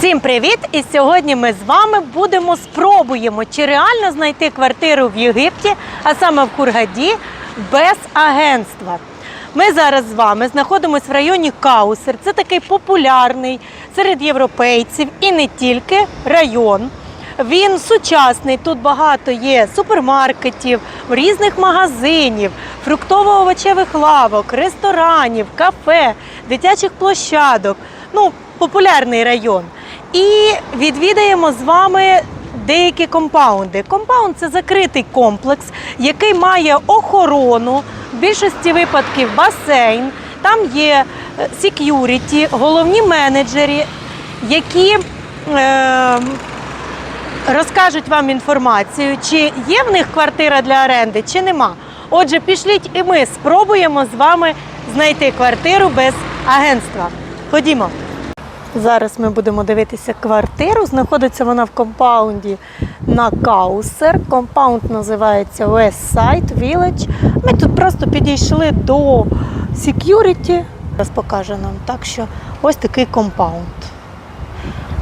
Всім привіт! І сьогодні ми з вами будемо спробуємо, чи реально знайти квартиру в Єгипті, а саме в Хургаді, без агентства. Ми зараз з вами знаходимося в районі Каусер. Це такий популярний серед європейців і не тільки район. Він сучасний. Тут багато є супермаркетів, різних магазинів, фруктово-овочевих лавок, ресторанів, кафе, дитячих площадок. Ну, популярний район. І відвідаємо з вами деякі компаунди. Компаунд це закритий комплекс, який має охорону, в більшості випадків басейн. Там є сек'юріті, головні менеджери, які е, розкажуть вам інформацію, чи є в них квартира для оренди, чи нема. Отже, пішліть і ми спробуємо з вами знайти квартиру без агентства. Ходімо. Зараз ми будемо дивитися квартиру. Знаходиться вона в компаунді на Каусер. Компаунд називається Westside Village. Ми тут просто підійшли до security. Зараз покаже нам. Так що ось такий компаунд.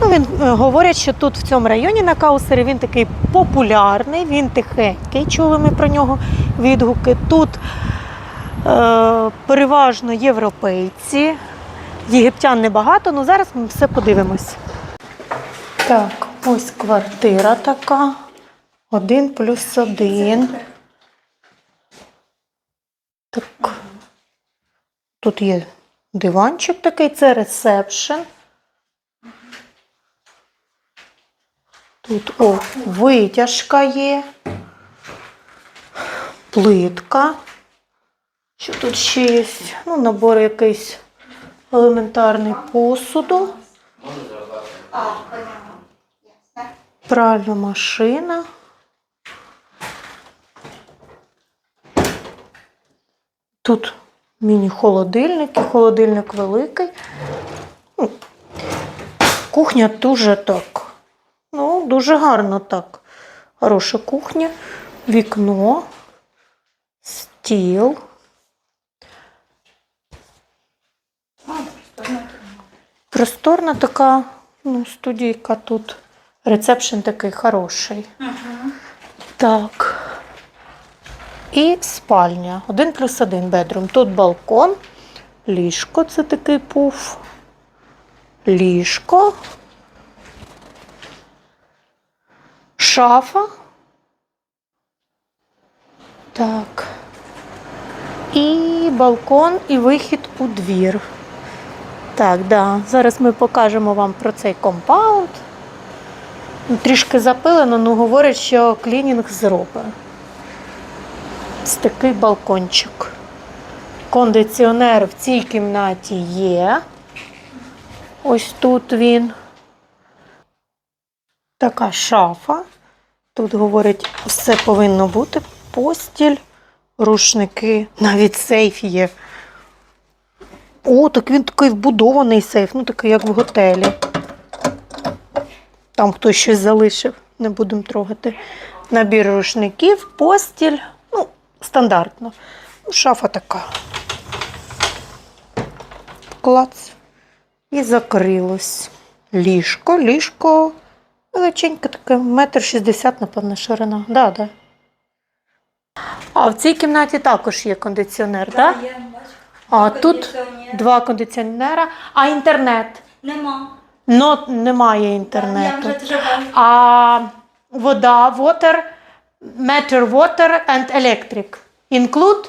Ну, він е, говорять, що тут в цьому районі на Каусері він такий популярний, він тихенький. Чули ми про нього відгуки. Тут е, переважно європейці. Єгиптян небагато, але зараз ми все подивимось. Так, ось квартира така. Один плюс один. Так. Тут є диванчик такий, це ресепшн. Тут о, витяжка є, плитка. Що тут ще є? Ну, набор якийсь елементарний посуду. Пральна машина. Тут міні-холодильник, і холодильник великий. Ну, Кухня дуже так. Ну, дуже гарно так. Хороша кухня, вікно, стіл. Просторна така ну, студійка тут. Рецепшн такий хороший. Так. І спальня. Один плюс один бедрум. Тут балкон, ліжко це такий пуф. Ліжко. Шафа. Так. І балкон, і вихід у двір. Так, да. Зараз ми покажемо вам про цей компаунд. Ну, Трішки запилено, але говорять, що клінінг зробить. Ось такий балкончик. Кондиціонер в цій кімнаті є. Ось тут він. Така шафа. Тут, говорять, все повинно бути. Постіль, рушники, навіть сейф є. О, так він такий вбудований сейф, ну такий, як в готелі. Там хтось щось залишив, не будемо трогати. Набір рушників, постіль, ну, стандартно. Ну, Шафа така. Клац. І закрилось. Ліжко, ліжко величеньке таке, метр шістдесят, напевно, ширина. Да, да. А в цій кімнаті також є кондиціонер, так? Да? Є, бачу. А тут Кондиціонер. два кондиціонера, а інтернет. Нема. Ну, немає Я інтернету. вже дуже бачу. А вода, water, matter water and electric. Include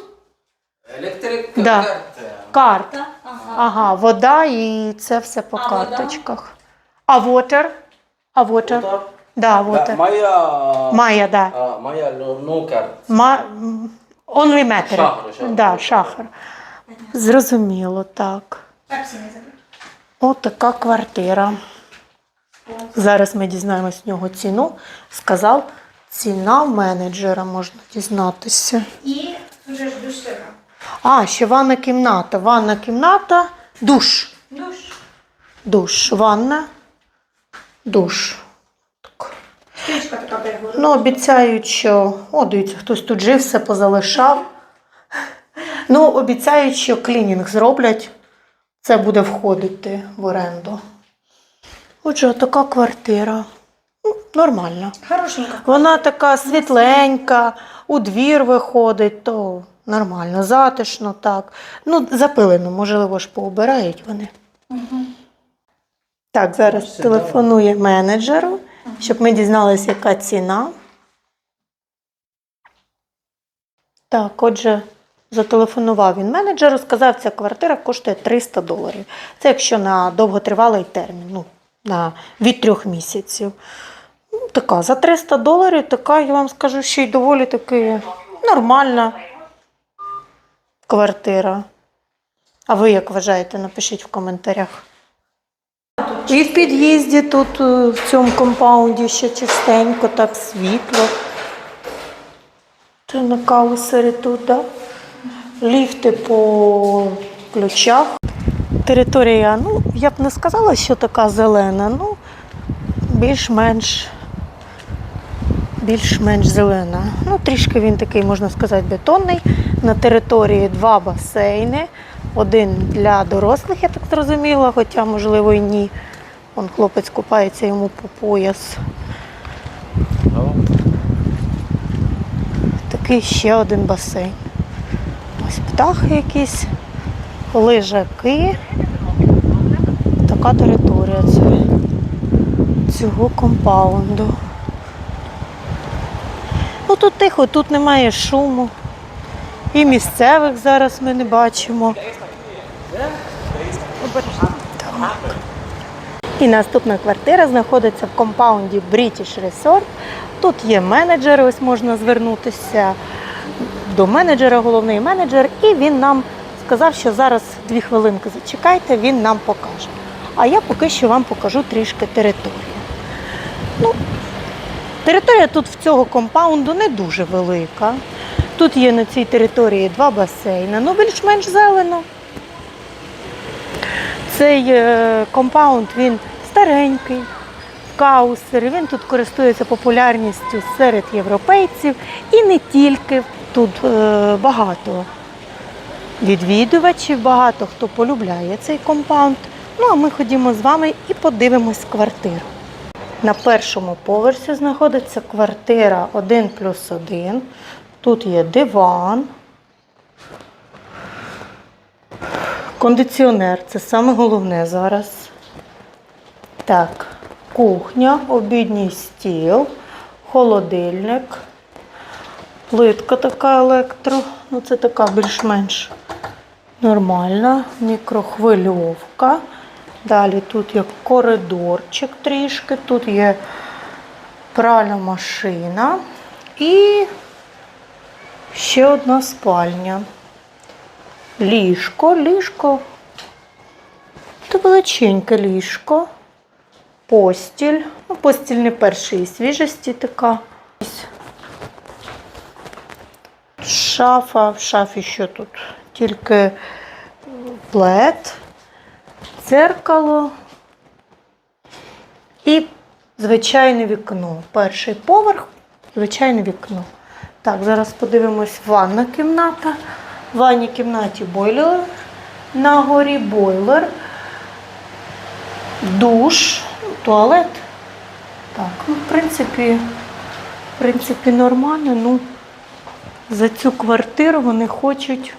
Електрик Да. карта. card. Так? Ага. Ага, вода і це все по А вода? карточках. А water? А water? Water? Да, water. Моя... Мая, да. Ну карта. Ма... м, Only matter. Шахар, шахар. Да, шахар. Зрозуміло, так. Пепсі не забудь. От така квартира. Зараз ми дізнаємось з нього ціну. Сказав, ціна менеджера можна дізнатися. І вже ж душева. А, ще ванна кімната. Ванна кімната, душ. Душ. Душ, ванна, душ. Так. Стрічка така пригору. Ну, обіцяють, що. О, дивіться, хтось тут жив, все позалишав. Ну, обіцяють, що клінінг зроблять. Це буде входити в оренду. Отже, така квартира. Ну, Нормальна. Хорошенько. Вона така світленька, у двір виходить, то нормально, затишно так. Ну, запилено, можливо ж поубирають вони. Так, зараз Все, телефонує менеджеру, щоб ми дізналися, яка ціна. Так, отже, зателефонував він менеджеру, сказав, ця квартира коштує 300 доларів. Це якщо на довготривалий термін, ну, на, від трьох місяців. Ну, така, за 300 доларів, така, я вам скажу, ще й доволі таки нормальна квартира. А ви як вважаєте, напишіть в коментарях. І в під'їзді тут е, в цьому компаунді ще чистенько, так світло. Це на каусері тут, да? Ліфти по ключах. Територія, ну, я б не сказала, що така зелена, ну, більш-менш більш-менш зелена. Ну, трішки він такий, можна сказати, бетонний. На території два басейни. Один для дорослих, я так зрозуміла, хоча, можливо, і ні. Вон хлопець купається йому по пояс. Такий ще один басейн. Ось птахи якісь, лежаки. Така територія цього компаунду. Ну тут тихо, тут немає шуму. І місцевих зараз ми не бачимо. Так. І наступна квартира знаходиться в компаунді British Resort. Тут є менеджер, ось можна звернутися до менеджера, головний менеджер, і він нам сказав, що зараз дві хвилинки зачекайте, він нам покаже. А я поки що вам покажу трішки територію. Ну, територія тут в цього компаунду не дуже велика. Тут є на цій території два басейни, ну більш-менш зелено. Цей е, компаунд він старенький, в каусері. Він тут користується популярністю серед європейців і не тільки. Тут е, багато відвідувачів, багато хто полюбляє цей компаунд. Ну а ми ходімо з вами і подивимось квартиру. На першому поверсі знаходиться квартира 1 плюс 1. Тут є диван. Кондиціонер це саме головне зараз. Так, кухня, обідній стіл, холодильник, плитка така електро. Ну, це така більш-менш нормальна, мікрохвильовка. Далі тут є коридорчик трішки, тут є пральна машина і ще одна спальня. Ліжко, ліжко. Це величеньке ліжко. Постіль. Ну, постіль не першої свіжості така. Шафа. В шафі що тут? Тільки плед, дзеркало і звичайне вікно. Перший поверх, звичайне вікно. Так, зараз подивимось ванна кімната. В ванній кімнаті бойлер. На горі бойлер. Душ, туалет. Так, ну, в принципі, в принципі, нормально. Ну, за цю квартиру вони хочуть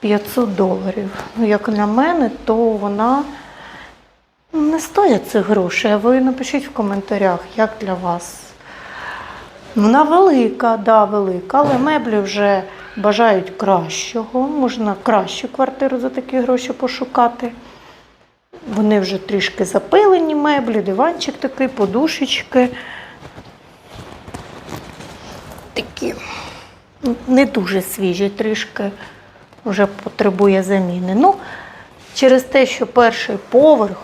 500 доларів. Ну, як на мене, то вона не стоїть цих грошей. А ви напишіть в коментарях, як для вас. Вона велика, да, велика, але меблі вже бажають кращого. Можна кращу квартиру за такі гроші пошукати. Вони вже трішки запилені меблі, диванчик такий, подушечки. Такі не дуже свіжі, трішки вже потребує заміни. Ну, через те, що перший поверх,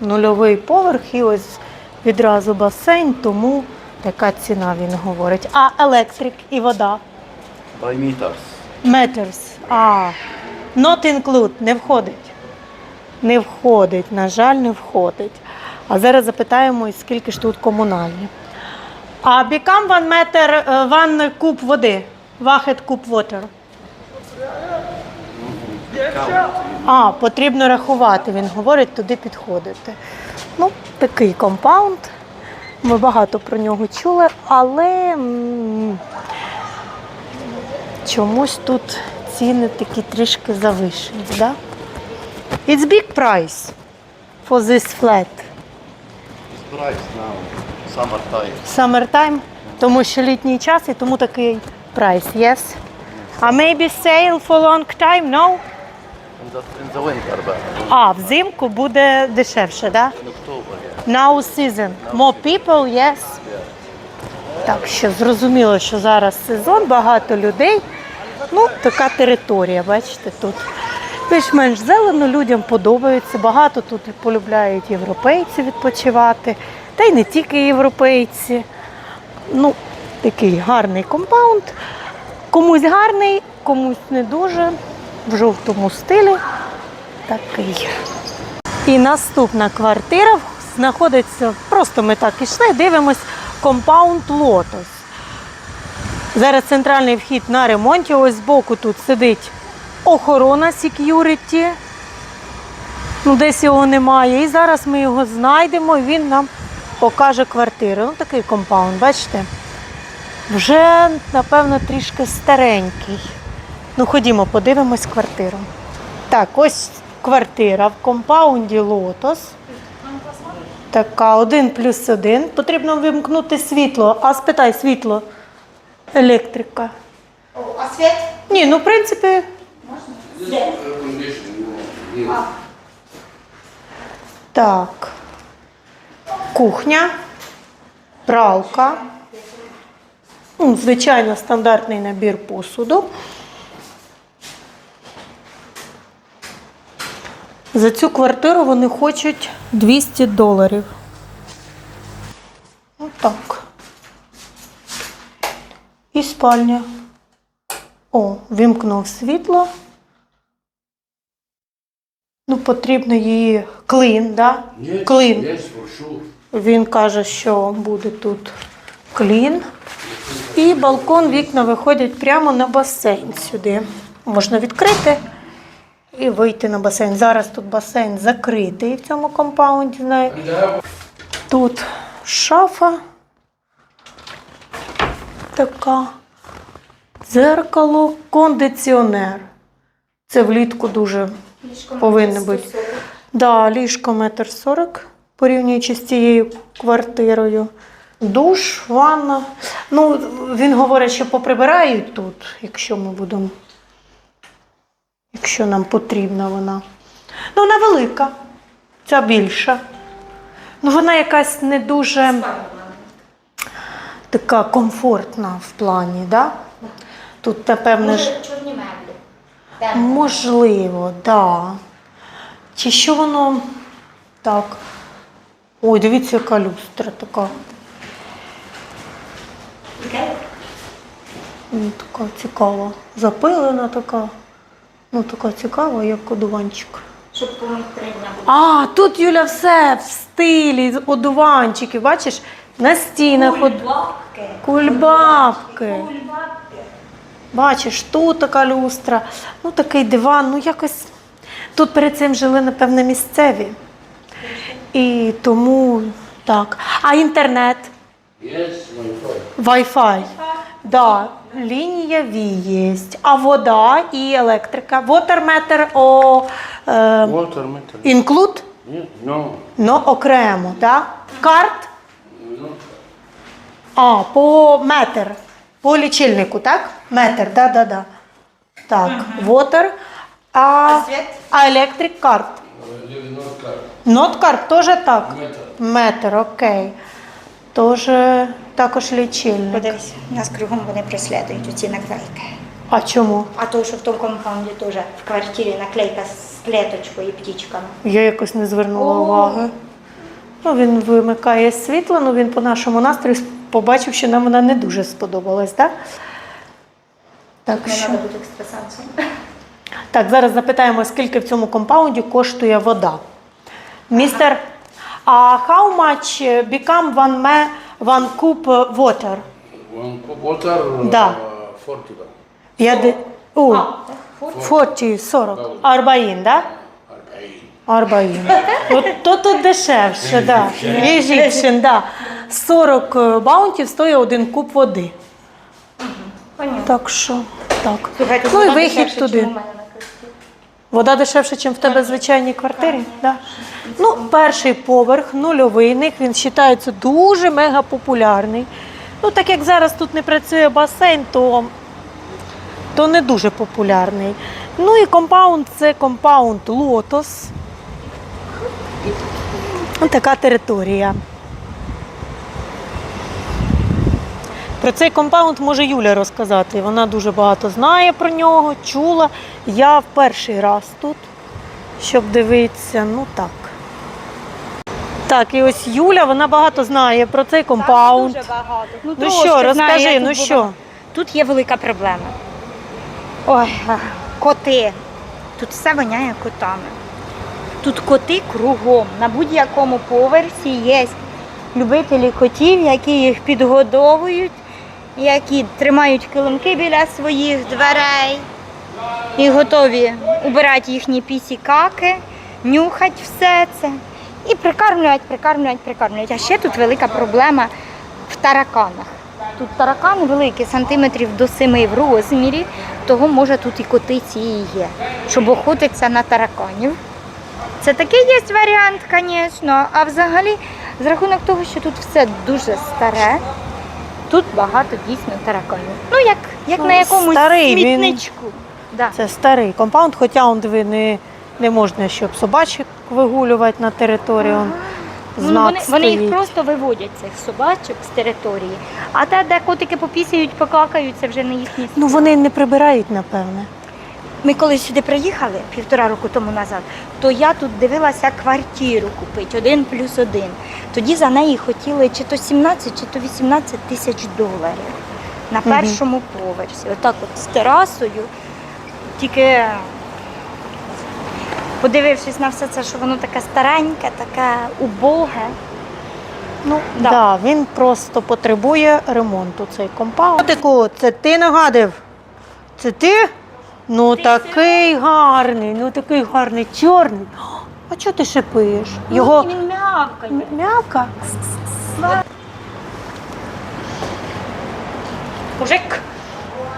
нульовий поверх, і ось відразу басейн, тому така ціна він говорить. А електрик і вода? By meters. Matters. А, not include, не входить. Не входить, на жаль, не входить. А зараз запитаємо, скільки ж тут комунальні. А become one meter, е, one куб води. Вахет куб. Count. А, потрібно рахувати, він говорить, туди підходити. Ну, такий компаунд. Ми багато про нього чули, але чомусь тут ціни такі трішки завишені. Да? It's big price for this flat. price now, summertime. Summertime, тому що літній час і тому такий прайс, yes? А maybe sale for long time, no? In the, in the winter, but А, взимку буде дешевше, да? in October, yeah. Now season. More people, yes. Так що зрозуміло, що зараз сезон, багато людей. Ну, така територія, бачите, тут більш-менш зелено, людям подобається. Багато тут полюбляють європейці відпочивати, та й не тільки європейці. Ну, такий гарний компаунд. Комусь гарний, комусь не дуже. В жовтому стилі такий. І наступна квартира знаходиться, просто ми так ішли, дивимось, компаунд Лотос. Зараз центральний вхід на ремонті. Ось збоку тут сидить охорона сек'юріті. Ну, десь його немає. І зараз ми його знайдемо він нам покаже квартиру. Ну, такий компаунд, бачите? Вже, напевно, трішки старенький. Ну, ходімо, подивимось квартиру. Так, ось квартира в компаунді Лотос. Така, один плюс один. Потрібно вимкнути світло. А спитай світло. Електрика. О, а світ? Ні, ну в принципі. Так. Кухня, пралка. Ну, звичайно, стандартний набір посуду. За цю квартиру вони хочуть 200 доларів. Отак. І спальня. О, вимкнув світло. Ну, потрібно її клин, да? Клин. Він каже, що буде тут клін. І балкон, вікна виходять прямо на басейн сюди. Можна відкрити і вийти на басейн. Зараз тут басейн закритий в цьому компаунді. знаю. Тут шафа така, дзеркало, кондиціонер. Це влітку дуже повинно бути. Да, ліжко метр сорок, порівнюючи з цією квартирою. Душ, ванна. Ну, він говорить, що поприбирають тут, якщо ми будемо. Якщо нам потрібна вона. Ну, вона велика, ця більша. Ну, вона якась не дуже така комфортна в плані, да? Тут, напевне, ж. Чорні меблі. Можливо, так. Да. Чи що воно так. Ой, дивіться, яка люстра така. Ну, така цікава. Запилена така. Ну, така цікава, як одуванчик. Щоб три дня. А, тут Юля все в стилі одуванчики, бачиш, на стінах. Кульбабки. Кульбабки. Кульбабки. Бачиш, тут така люстра, ну такий диван, ну якось. Тут перед цим жили, напевне, місцеві. І тому так. А інтернет, Yes, friend. Wi-Fi. Да, лінія Ві є. А вода і електрика. Water meter о е, Water meter. include? Yeah, no. Ну, окремо, так? Карт? No. А, по метр. По лічильнику, так? Метр, да, да, да. Так, water. А, А світ? а електрик карт. Not car. Not карт теж так? Meter. Метр, окей. Тоже також лічильник. Подивись, нас кругом вони преслідують оці наклейки. А чому? А то, що в тому компаунді теж в квартирі наклейка з клеточкою і птічками. Я якось не звернула О. уваги. Ну, він вимикає світло, ну він по нашому настрою побачив, що нам вона не дуже сподобалась, так? Так Не що. треба бути екстрасенсом. Так, зараз запитаємо, скільки в цьому компаунді коштує вода. Містер, а how much become one, me, one cup water? One cup water. Да. Uh, 40 baht. Я де... О, 40, 40. Арбаїн, да? Арбаїн. От то тут дешевше, да. Єжипшин, да. 40 баунтів стоїть один куб води. Так що, так. Ну і вихід туди. чим у мене на квартирі. Вода дешевше, ніж в тебе в звичайній квартирі? Да. Ну, перший поверх, нульовий, ник, він вважається дуже мега популярний. Ну, так як зараз тут не працює басейн, то, то не дуже популярний. Ну і компаунд це компаунд Лотос. Така територія. Про цей компаунд може Юля розказати. Вона дуже багато знає про нього, чула. Я в перший раз тут, щоб дивитися. Ну так. Так, і ось Юля, вона багато знає про цей компаунд. Дуже багато. Ну трошки що, знаю, розкажи, ну тут що? була. Тут є велика проблема. Ой, коти. Тут все воняє котами. Тут коти кругом. На будь-якому поверсі є любителі котів, які їх підгодовують, які тримають килимки біля своїх дверей і готові убирати їхні пісі-каки, нюхати все це. І прикармлюють, прикармлюють, прикармлюють. А ще тут велика проблема в тараканах. Тут таракани великі, сантиметрів до 7 в розмірі, того може тут і коти ці і є, щоб охотитися на тараканів. Це такий є варіант, звісно. А взагалі, з рахунок того, що тут все дуже старе, тут багато дійсно тараканів. Ну, як, як Ну, на якомусь старий, він- смітничку. Да. Це старий компаунд, хоча он диви, не, не можна, щоб собачок вигулювати на територію. Он Ну, вони, вони їх просто виводять цих собачок з території. А те, де котики попісяють, покакають, це вже не їхні Ну вони не прибирають, напевне. Ми коли сюди приїхали півтора року тому назад, то я тут дивилася квартиру купити один плюс один. Тоді за неї хотіли чи то 17, чи то 18 тисяч доларів на першому поверсі. Отак от з терасою. Тільки подивившись на все це, що воно таке стареньке, таке убоге. Ну, Да. да. він просто потребує ремонту цей компаунд. Це ти нагадив? Це ти? Ну такий гарний, ну такий гарний, чорний. А чого ти шипиш? Його Ну, він м'явкає. М'явка. Мужик.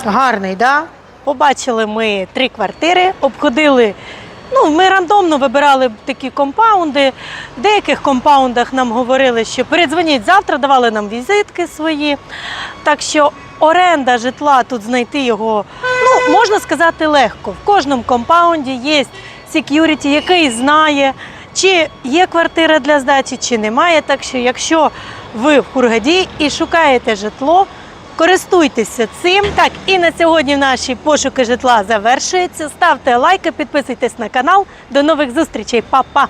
Гарний, да? Побачили ми три квартири, обходили. Ну, ми рандомно вибирали такі компаунди. В деяких компаундах нам говорили, що передзвоніть завтра, давали нам візитки свої. Так що оренда житла тут знайти його, ну, можна сказати, легко. В кожному компаунді є сек'юріті, який знає, чи є квартира для здачі, чи немає. Так що, якщо ви в Хургаді і шукаєте житло, Користуйтеся цим. Так, і на сьогодні наші пошуки житла завершуються. Ставте лайки, підписуйтесь на канал. До нових зустрічей, Па-па!